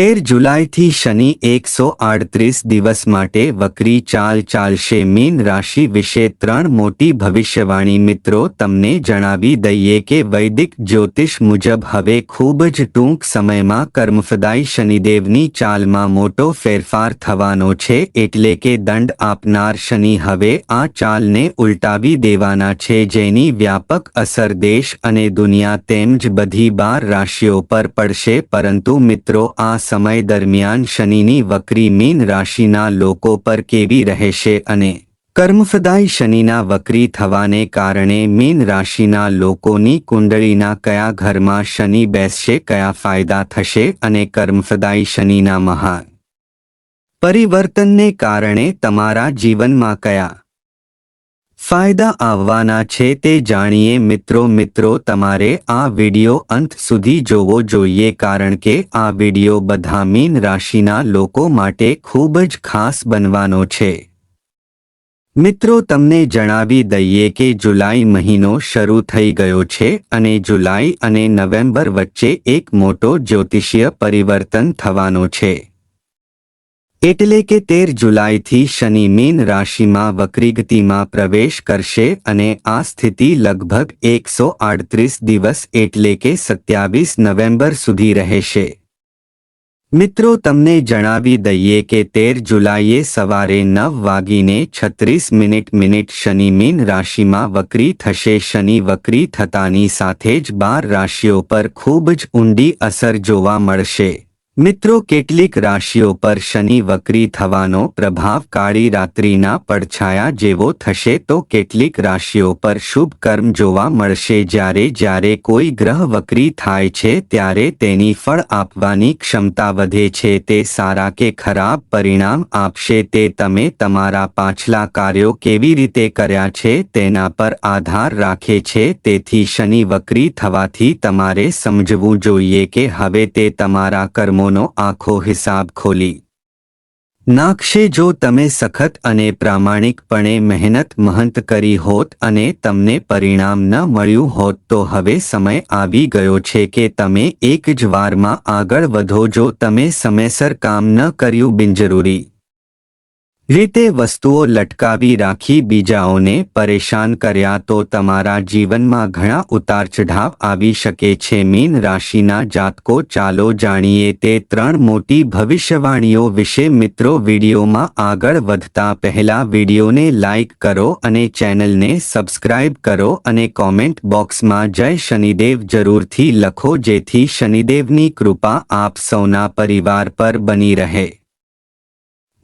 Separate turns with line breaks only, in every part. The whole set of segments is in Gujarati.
તેર જુલાઈથી શનિ એકસો આડત્રીસ દિવસ માટે વક્રી ચાલ ચાલશે. મીન રાશિ વિશે ત્રણ મોટી ભવિષ્યવાણી મિત્રો તમને જણાવી દઈએ કે વૈદિક જ્યોતિષ મુજબ હવે ખૂબ જ ટૂંક સમયમાં કર્મફદાઈ શનિદેવની ચાલમાં મોટો ફેરફાર થવાનો છે એટલે કે દંડ આપનાર શનિ હવે આ ચાલને ઉલટાવી દેવાના છે જેની વ્યાપક અસર દેશ અને દુનિયા તેમજ બધી બાર રાશિઓ પર પડશે. પરંતુ મિત્રો આ સમય દરમિયાન શનિની વક્રી મીન રાશિના લોકો પર કેવી રહેશે અને કર્મફદાય શનિના વક્રી થવાને કારણે મીન રાશિના લોકોની કુંડળીના કયા ઘરમાં શનિ બેસશે, કયા ફાયદા થશે અને કર્મફદાય શનિના મહાન પરિવર્તનને કારણે તમારા જીવનમાં કયા ફાયદા આવવાના છે તે જાણીએ મિત્રો. મિત્રો, તમારે આ વિડિયો અંત સુધી જોવો જોઈએ કારણ કે આ વિડિયો બધા મીન રાશિના લોકો માટે ખૂબ જ ખાસ બનવાનો છે. મિત્રો, તમને જણાવી દઈએ કે જુલાઈ મહિનો શરૂ થઈ ગયો છે અને જુલાઈ અને નવેમ્બર વચ્ચે એક મોટો જ્યોતિષીય પરિવર્તન થવાનો છે. એટલે કે તેર જુલાઈથી શનિ મીન રાશિમાં વક્રીગતિમાં પ્રવેશ કરશે અને આ સ્થિતિ લગભગ એકસો આડત્રીસ દિવસ એટલે કે સત્યાવીસ નવેમ્બર સુધી રહેશે. મિત્રો, તમને જણાવી દઈએ કે તેર જુલાઈએ સવારે નવ વાગીને છત્રીસ મિનિટ મિનિટ શનિ મીન રાશિમાં વક્રી થશે. શનિ વક્રી થતાની સાથે જ બાર રાશિઓ પર ખૂબ જ ઊંડી અસર જોવા મળશે. મિત્રો, કેટલીક રાશિઓ પર શનિ વક્રી થવાનો પ્રભાવ કાળી રાત્રિના પડછાયા જેવો થશે તો કેટલીક રાશિઓ પર શુભ કર્મ જોવા મળશે. જ્યારે જ્યારે કોઈ ગ્રહ વક્રી થાય છે, ત્યારે તેની ફળ આપવાની ક્ષમતા વધે છે. તે સારા કે ખરાબ પરિણામ આપશે. તે તમે તમારા પાછલા કાર્યો કેવી રીતે કર્યા છે, તેના પર આધાર રાખે છે. તેથી શનિ વક્રી થવાથી તમારે સમજવું જોઈએ કે હવે તે તમારા કર્મો કર્મોનો આખો હિસાબ ખોલી. નાખશે જો તમે સખત અને પ્રામાણિકપણે મહેનત મહંત કરી હોત અને તમને પરિણામ ન મળ્યું હોત તો હવે સમય આવી ગયો છે કે તમે એક જ વારમાં આગળ વધો જો તમે સમયસર કામ ન કર્યું બિનજરૂરી. રીતે વસ્તુઓ લટકાવી રાખી બીજાઓને પરેશાન કર્યા તો તમારા જીવનમાં ઘણા ઉતાર ચઢાવ આવી શકે છે. મીન રાશિના જાતકો, ચાલો જાણીએ તે ત્રણ મોટી ભવિષ્યવાણીઓ વિશે. મિત્રો, વિડીયોમાં આગળ વધતા પહેલા વિડીયોને લાઇક કરો અને ચેનલને સબસ્ક્રાઇબ કરો અને કોમેન્ટ બોક્સમાં જય શનિદેવ જરૂરથી લખો, જેથી શનિદેવની કૃપા આપ સૌના પરિવાર પર બની રહે.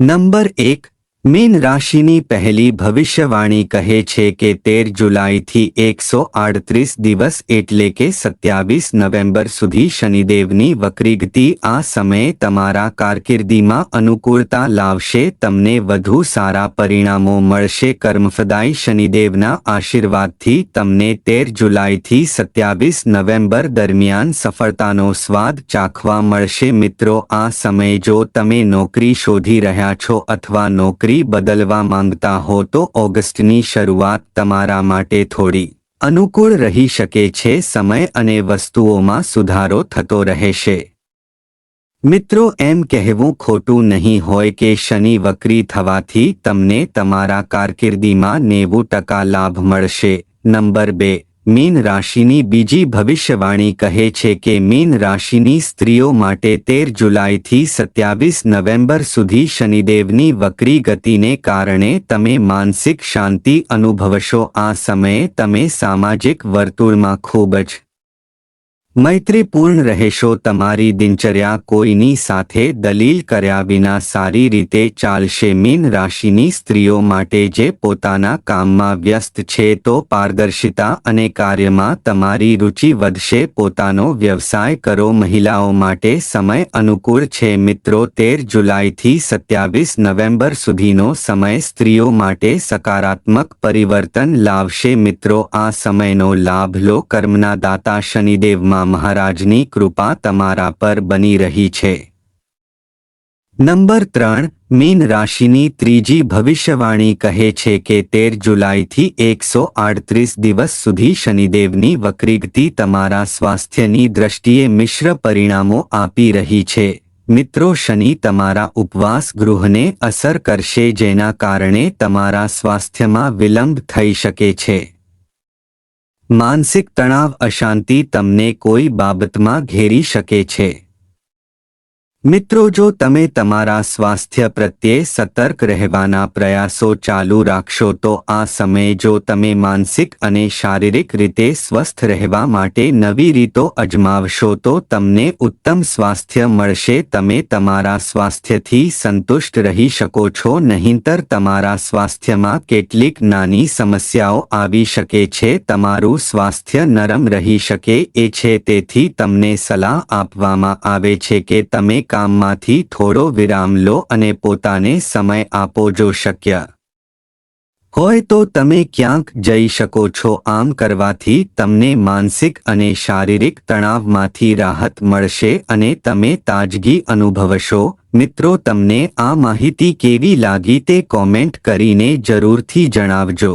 નંબર એક મીન રાશિની પહેલી ભવિષ્યવાણી કહે છે કે તેર જુલાઈથી એકસો આડત્રીસ દિવસ એટલે કે સત્યાવીસ નવેમ્બર સુધી શનિદેવની વક્રીગતિ આ સમયે તમારા કારકિર્દીમાં અનુકૂળતા લાવશે, તમને વધુ સારા પરિણામો મળશે. કર્મફદાય શનિદેવના આશીર્વાદથી તમને તેર જુલાઈથી સત્યાવીસ નવેમ્બર દરમિયાન સફળતાનો સ્વાદ ચાખવા મળશે. મિત્રો, આ સમયે જો તમે નોકરી શોધી રહ્યા છો અથવા નોકરી નોકરી બદલવા માંગતા હો તો ઓગસ્ટની શરૂઆત તમારા માટે થોડી અનુકૂળ રહી શકે છે, સમય અને વસ્તુઓમાં સુધારો થતો રહેશે. મિત્રો, એમ કહેવું ખોટું નહીં હોય કે શનિ વક્રી થવાથી તમને તમારા કારકિર્દીમાં નેવું ટકા લાભ મળશે. નંબર બે મીન રાશિની બીજી ભવિષ્યવાણી કહે છે કે મીન રાશિની સ્ત્રીઓ માટે તેર જુલાઈથી સત્યાવીસ નવેમ્બર સુધી શનિદેવની વક્રી ગતિને કારણે તમે માનસિક શાંતિ અનુભવશો. આ સમયે તમે સામાજિક વર્તુળમાં ખૂબ જ મૈત્રીપૂર્ણ રહેશો તમારી દિનચર્યા કોઈની સાથે દલીલ કર્યા વિના સારી રીતે ચાલશે. મીન રાશિની સ્ત્રીઓ માટે જે પોતાના કામમાં વ્યસ્ત છે તો પારદર્શિતા અને કાર્યમાં તમારી રુચિ વધશે. પોતાનો વ્યવસાય કરો. મહિલાઓ માટે સમય અનુકૂળ છે. મિત્રો, તેર જુલાઈથી સત્યાવીસ નવેમ્બર સુધીનો સમય સ્ત્રીઓ માટે સકારાત્મક પરિવર્તન લાવશે. મિત્રો, આ સમયનો લાભ લો. કર્મના દાતા શનિદેવમાં મહારાજની કૃપા તમારા પર બની રહી છે. નંબર ત્રણ, મીન રાશિની ત્રીજી ભવિષ્યવાણી કહે છે કે તેર જુલાઈથી એકસો આડત્રીસ દિવસ સુધી શનિદેવની વક્રીગતિ તમારા સ્વાસ્થ્યની દ્રષ્ટિએ મિશ્ર પરિણામો આપી રહી છે. મિત્રો, શનિ તમારા ઉપવાસ ગૃહને અસર કરશે જેના કારણે તમારા સ્વાસ્થ્યમાં વિલંબ થઈ શકે છે. માનસિક તણાવ અશાંતિ તમને કોઈ બાબતમાં ઘેરી શકે છે. મિત્રો, જો તમે તમારા સ્વાસ્થ્ય પ્રત્યે સતર્ક રહેવાના પ્રયાસો ચાલુ રાખશો, તો આ સમયે જો તમે માનસિક અને શારીરિક રીતે સ્વસ્થ રહેવા માટે નવી રીતો અજમાવશો, તો તમને ઉત્તમ સ્વાસ્થ્ય મળશે. તમે તમારા સ્વાસ્થ્યથી સંતુષ્ટ રહી શકો છો, નહીંતર તમારા સ્વાસ્થ્યમાં કેટલીક નાની સમસ્યાઓ આવી શકે છે. તમારું સ્વાસ્થ્ય નરમ રહી શકે એ છે, તેથી તમને સલાહ આપવામાં આવે છે કે તમે કામમાંથી થોડો વિરામ લો અને પોતાને સમય આપો જો શક્ય. હોય તો તમે ક્યાંક જઈ શકો છો. આમ કરવાથી તમને માનસિક અને શારીરિક તણાવમાંથી રાહત મળશે અને તમે તાજગી અનુભવશો. મિત્રો, તમને આ માહિતી કેવી લાગી તે કોમેન્ટ કરીને જરૂરથી જણાવજો.